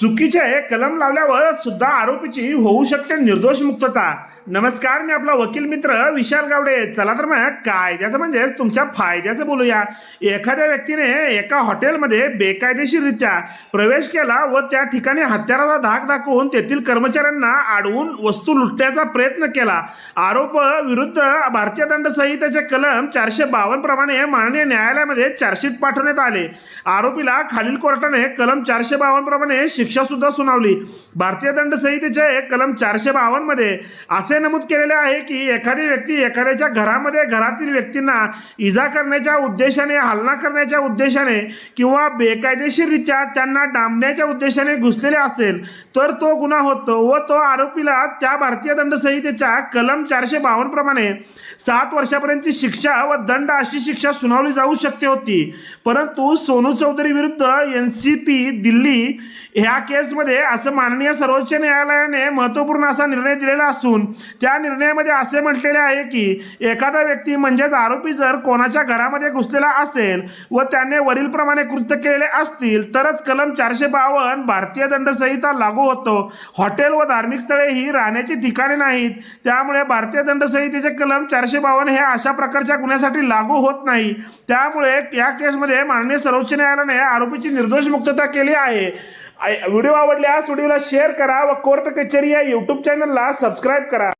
चुकीचे कलम लावल्यावर सुद्धा आरोपीची होऊ शकते निर्दोष मुक्तता. नमस्कार मी आपला वकील मित्र विशाल गावडे. चला तर मग कायद्याचं म्हणजेच तुमच्या फायद्याचं बोलूया. एखाद्या व्यक्तीने एका हॉटेलमध्ये बेकायदेशीररित्या प्रवेश केला व त्या ठिकाणी हत्याराचा धाक दाखवून तेथील कर्मचाऱ्यांना अडवून वस्तू लुटण्याचा प्रयत्न केला. आरोप विरुद्ध भारतीय दंड संहितेचे कलम चारशे बावन्न प्रमाणे माननीय न्यायालयामध्ये चार्जशीट पाठवण्यात आले. आरोपीला खालील कोर्टाने कलम चारशे बावन्न प्रमाणे शिक्षा सुद्धा सुनावली. भारतीय दंड संहितेचे कलम चारशे बावन्नमध्ये असे नमूद केलेले आहे की एखादी व्यक्ती एखाद्याच्या घरामध्ये घरातील व्यक्तींना इजा करण्याच्या उद्देशाने हल्ला करण्याच्या उद्देशाने किंवा बेकायदेशीररित्या त्यांना डांबण्याच्या उद्देशाने घुसलेले असेल तर तो गुन्हा होतो व तो आरोपीला त्या भारतीय दंडसंहितेच्या कलम चारशे बावन्न प्रमाणे सात वर्षापर्यंतची शिक्षा व दंड अशी शिक्षा सुनावली जाऊ शकते होती. परंतु सोनू चौधरी विरुद्ध एन सी पी दिल्ली ह्या केसमध्ये असं माननीय सर्वोच्च न्यायालयाने महत्त्वपूर्ण असा निर्णय दिलेला असून त्या निर्णयामध्ये असे म्हटलेले आहे की एखादा व्यक्ती म्हणजेच आरोपी जर कोणाच्या घरामध्ये घुसलेला असेल व त्याने वरीलप्रमाणे कृत्य केलेले असतील तरच कलम चारशे बावन्न भारतीय दंड संहिता लागू होतो. हॉटेल व धार्मिक स्थळे ही राहण्याची ठिकाणे नाहीत. त्यामुळे भारतीय दंड संहितेचे कलम चारशे बावन्न हे अशा प्रकारच्या गुन्ह्यासाठी लागू होत नाही. त्यामुळे या केसमध्ये माननीय सर्वोच्च न्यायालयाने आरोपीची निर्दोष मुक्तता केली आहे. व्हिडिओ आवडल्यास व्हिडिओला शेअर करा व कोर्ट कचेरी या यूट्यूब चॅनलला सबस्क्राईब करा.